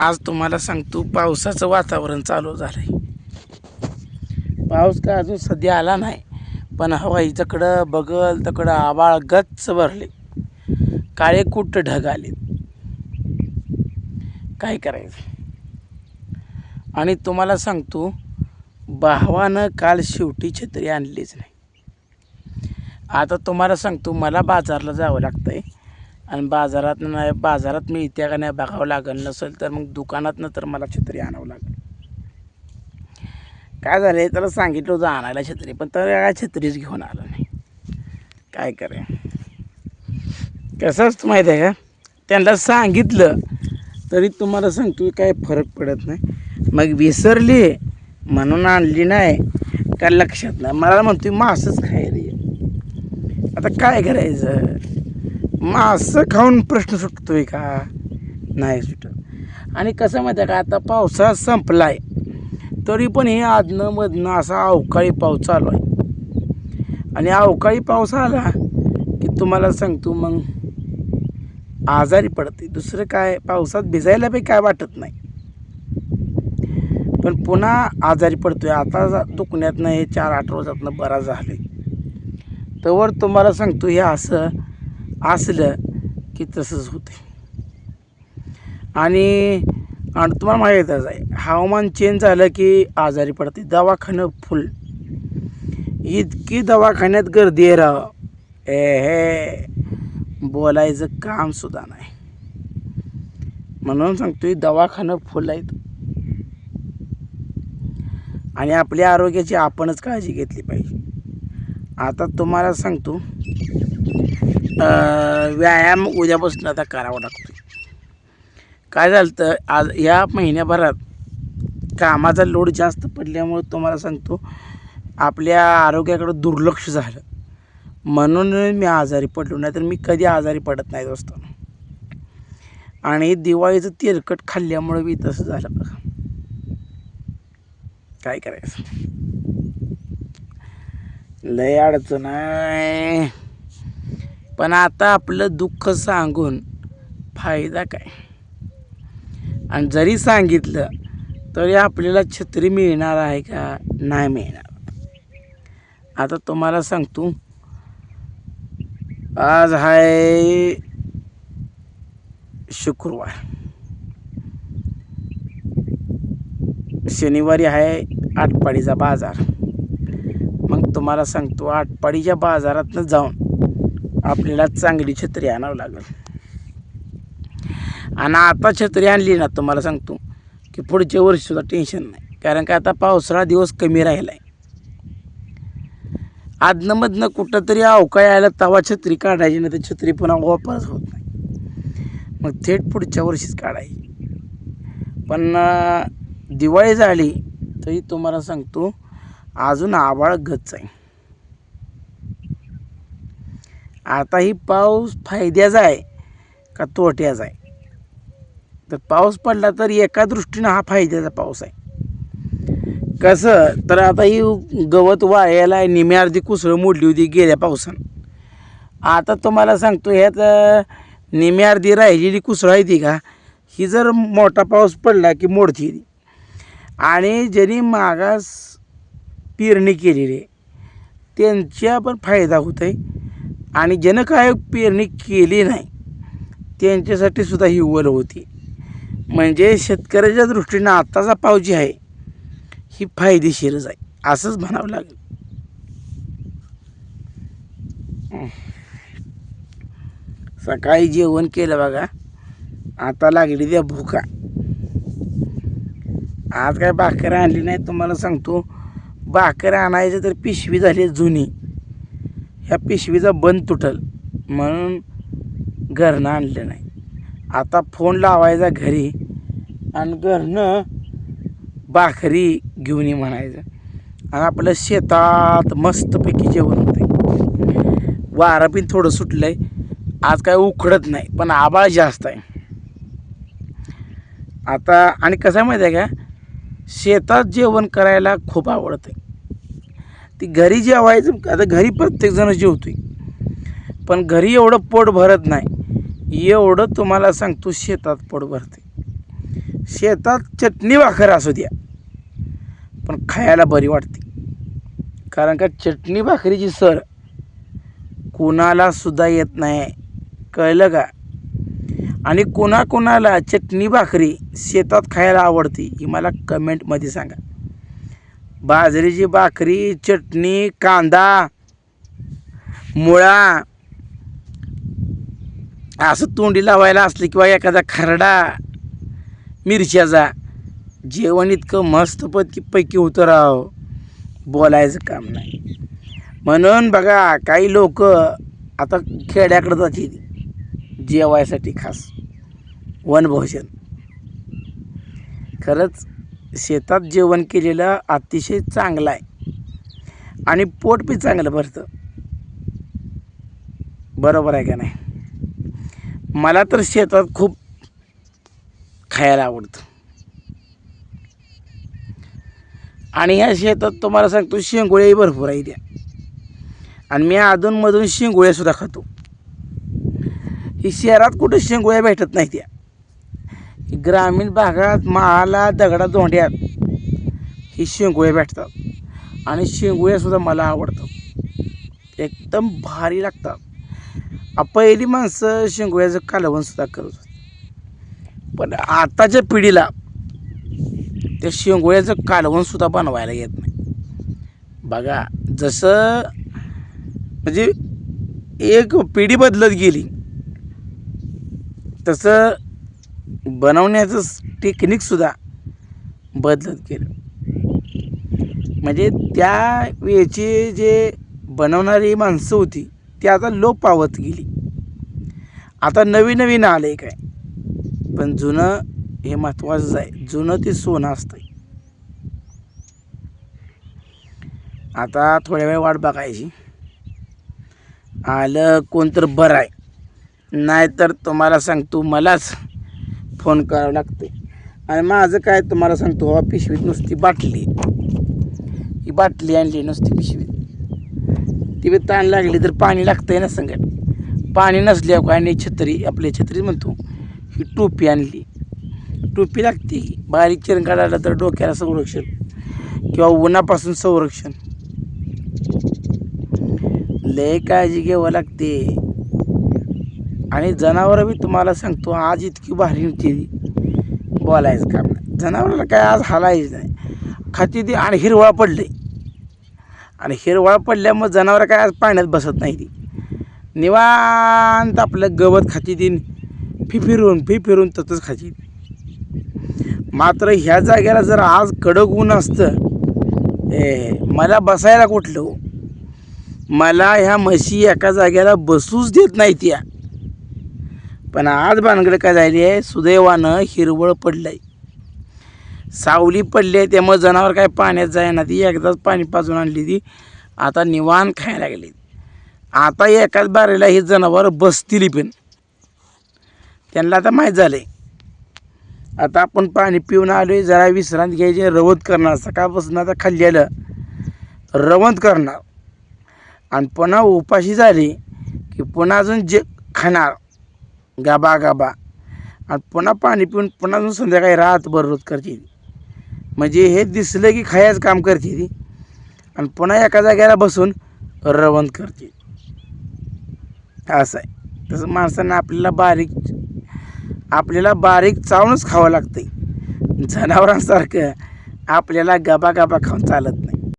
आज तुम्हाला सांगतो पावसाचं वातावरण चालू झालंय. पाऊस काय अजून सध्या आला नाही पण हवा हिच्याकडं बगल तकडं आबाळ गच्च भरले. काळे कुट्ट ढग आले काय करायचं? आणि तुम्हाला सांगतो भावानं काल शेवटी छत्री आणलीच नाही. आता तुम्हाला सांगतो मला बाजारला जावं लागतं आहे आणि बाजारात नाही बाजारात मी इथे का नाही बघावं लागेल. नसेल तर मग दुकानातनं तर मला छत्री आणावं लागेल. काय झालं त्याला सांगितलं होतं आणायला छत्री पण तर काय छत्रीच घेऊन आलं नाही. काय करे कसं असतं माहिती आहे का? त्यांना सांगितलं तरी तुम्हाला सांगतो काय फरक पडत नाही. मग विसरली म्हणून आणली नाही. का लक्षात नाही? मला म्हणतो मासच खायला ये. आता काय करायचं? मासं खाऊन प्रश्न सुटतोय का? नाही सुटत. आणि कसं माहिती आहे का आता पावसाळा संपलाय. तरी पण हे आदनं मधनं असा अवकाळी पाऊस चालू आहे. आणि अवकाळी पाऊस आला की तुम्हाला सांगतो मग आजारी पडते. दुसरं काय पावसात भिजायला बी काय वाटत नाही. पण पुन्हा आजारी पडतोय. आता दुखण्यातनं हे चार आठ रोजातनं बरा झाले तवर तुम्हाला सांगतो हे असं असलं की तसंच होते आणि आणि तुम्हाला माहीतच आहे हवामान चेंज झालं की आजारी पडते. दवाखानं फुल इतकी दवाखान्यात गर्दी आहे राह ए हे बोलायचं कामसुद्धा नाही. म्हणून सांगतोय दवाखानं फुल आहेत. आणि आपल्या आरोग्याची आपणच काळजी घेतली पाहिजे. आता तुम्हाला सांगतो व्यायाम उद्यापासून आता करावा लागतो काय झालं तर आज या महिन्याभरात कामाचा लोड जास्त पडल्यामुळे तुम्हाला सांगतो आपल्या आरोग्याकडं दुर्लक्ष झालं. म्हणून मी आजारी पडलो नाही तर मी कधी आजारी पडत नाही दोस्त आणि दिवाळीचं तेलकट खाल्ल्यामुळे बी तसं झालं बघा. काय करायचं? लय अडचण आहे. पण आता आपलं दुःख सांगून फायदा काय? आणि जरी सांगितलं तरी आपल्याला छत्री मिळणार आहे का? नाही मिळणार. आता तुम्हाला सांगतो. आज आहे शुक्रवार. शनिवारी आहे आटपाडीचा बाजार. मग तुम्हाला सांगतो आटपाडीच्या बाजारातनं जाऊन आपल्याला चांगली छत्री आणावं लागेल. आणि आता छत्री आणली ना तुम्हाला सांगतो की पुढच्या वर्षीसुद्धा टेन्शन नाही. कारण का आता पावसाळा दिवस कमी राहिला आहे आदनंमधनं कुठं तरी अवकाळी आलं तवा छत्री काढायची नाही तर छत्री पुन्हा वापरच होत नाही. मग थेट पुढच्या वर्षीच काढायची. पण दिवाळी झाली तरी तुम्हाला सांगतो अजून आबाळ गच आहे. आता ही पाऊस फायद्याचा आहे का तोट्याचा आहे? तर पाऊस पडला तर एका दृष्टीनं हा फायद्याचा पाऊस आहे. कसं? तर आता ही गवत वाळायला आहे, निम्मी अर्धी कुसळं मोडली होती गेल्या पावसानं. आता तुम्हाला सांगतो ह्यात अं, निम्मी अर्धी राहिलेली कुसळं आहे ती का? ही जर मोठा पाऊस पडला की मोडती आणि ज्यांनी मागास पेरणी केलेली आहे त्यांच्या पण फायदा होत आहे आणि ज्यानं काय पेरणी केली नाही त्यांच्यासाठी सुद्धा ही उवल होती. म्हणजे शेतकऱ्याच्या दृष्टीनं आत्ताचा पाऊस जी आहे ही फायदेशीरच आहे असंच म्हणावं लागेल. सकाळी जेवण केलं बघा आता लागली त्या भुका. आज काय भाकर आणली नाही तुम्हाला सांगतो. भाकर आणायचं तर पिशवी झाली जुनी. ह्या पिशवीचा बंद तुटल. म्हणून घरनं आणलं नाही. आता फोन लावायचा घरी आणि घरनं भाकरी घेऊन ये म्हणायचं. आणि आपलं शेतात मस्तपैकी जेवण होते वारं पण थोडं सुटलं आहे आज काय उखडत नाही पण आबाळ जास्त आहे. आता आणि कसं आहे माहिती आहे का? शेतात जेवण करायला खूप आवडतं ती घरी जेवायचं आता घरी प्रत्येकजण जेवतोय. पण घरी एवढं पोट भरत नाही. एवढं तुम्हाला सांगतो शेतात पोट भरते शेतात चटणी भाकर असू द्या पण खायला बरी वाटते. कारण का चटणी भाकरीची सर कुणाला सुद्धा येत नाही. कळलं का? आणि कोणाकोणाला चटणी भाकरी शेतात खायला आवडते ही मला कमेंटमध्ये सांगा. बाजरीची भाकरी चटणी कांदा मुळा. असं तोंडी लावायला असले किंवा एखादा खरडा मिरच्याचा. जेवण इतकं मस्त पैकी पैकी होतं राव. बोलायचं काम नाही. म्हणून बघा काही लोक आता खेड्याकडे जातील. जेवायसाठी खास. वनभोजन. खरंच शेतात जेवण केलेलं अतिशय चांगलं आहे. आणि पोट बी चांगलं भरतं. बरोबर आहे का नाही? मला तर शेतात खूप खायला आवडतं. आणि ह्या शेतात तुम्हाला सांगतो शेंगोळेही भरपूर आहे त्या आणि मी अधूनमधून शेंगोळ्यासुद्धा खातो. ही शहरात कुठं शेंगोळ्या भेटत नाही त्या. की ग्रामीण भागात माळा दगडा धोंड्यात ही शेंगोळ्या भेटतात. आणि शेंगोळ्यासुद्धा मला आवडतात. एकदम भारी लागतात. पहिली माणसं शेंगोळ्याचं कालवणसुद्धा करत होती. पण आताच्या पिढीला त्या शेंगोळ्याचं कालवणसुद्धा बनवायला येत नाही. बघा जसं म्हणजे एक पिढी बदलत गेली तसं बनवण्याचं टेक्निकसुद्धा बदलत गेलं. म्हणजे त्या वेळची जे बनवणारी माणसं होती ती आता लोप पावत गेली. आता नवीन नवीन आलं आहे काय? पण जुनं हे महत्त्वाचंच आहे. जुनं ते सोनं असतं आता थोड्या वेळ वाट बघायची. आलं कोणतर बरं आहे. नाहीतर तुम्हाला सांगतो मलाच. फोन करावं लागते आणि माझं काय तुम्हाला सांगतो बाबा पिशवीत नुसती बाटली. ही बाटली आणली नुसती पिशवीत. ती बी ताण लागली तर पाणी लागतंय ना संगत पाणी नसल्यावर काय नाही छत्री आपली छत्री म्हणतो ही टोपी आणली. टोपी लागते बारीक चिरण काढायला तर डोक्याला संरक्षण. किंवा उन्हापासून संरक्षण. लय काळजी घ्यावं लागते. आणि जनावरं बी तुम्हाला सांगतो आज इतकी भारी होती बोलायचं काम नाही. जनावराला काय आज हालायचं नाही. खाती ती आणि हिरवळा पडले. आणि हिरवळा पडल्यामुळे जनावरं काय आज पाण्यात बसत नाही ती. निवांत आपलं गवत खाती ती फी फिरून फी फिरून तसंच खाती मात्र ह्या जागेला जर आज कडक ऊन असतं ए मला बसायला कुठलं मला ह्या म्हशी एका जागेला बसूच देत नाही त्या. पण आज भानगड काय झाली आहे? सुदैवानं हिरवळ पडलं आहे सावली पडली आहे त्यामुळे जनावर काय पाण्यात जायना ती एकदाच पाणी पाजून आणली ती. आता निवान खायला लागली. आता एकाच बारीला ही जनावर बसतील पण. त्यांना आता माहीत झालं आहे आता आपण पाणी पिऊन आलो आहे जरा विश्रांती घ्यायची रवत करणार. सकाळपासून आता खाल्लेलं रवंत करणार. आणि पुन्हा उपाशी झाली की पुन्हा अजून जे खाणार. गाबा गाबा. आणि पुन्हा पाणी पिऊन पुन्हा संध्याकाळी रातभर रोज करते म्हणजे हे दिसलं की खायचं काम करते ती. आणि पुन्हा एका जागेला बसून रवंत करते. असं आहे. तसं माणसांना आपल्याला बारीक आपल्याला बारीक चावूनच खावं लागतं जनावरांसारखं आपल्याला गबा गबा खाऊन चालत नाही.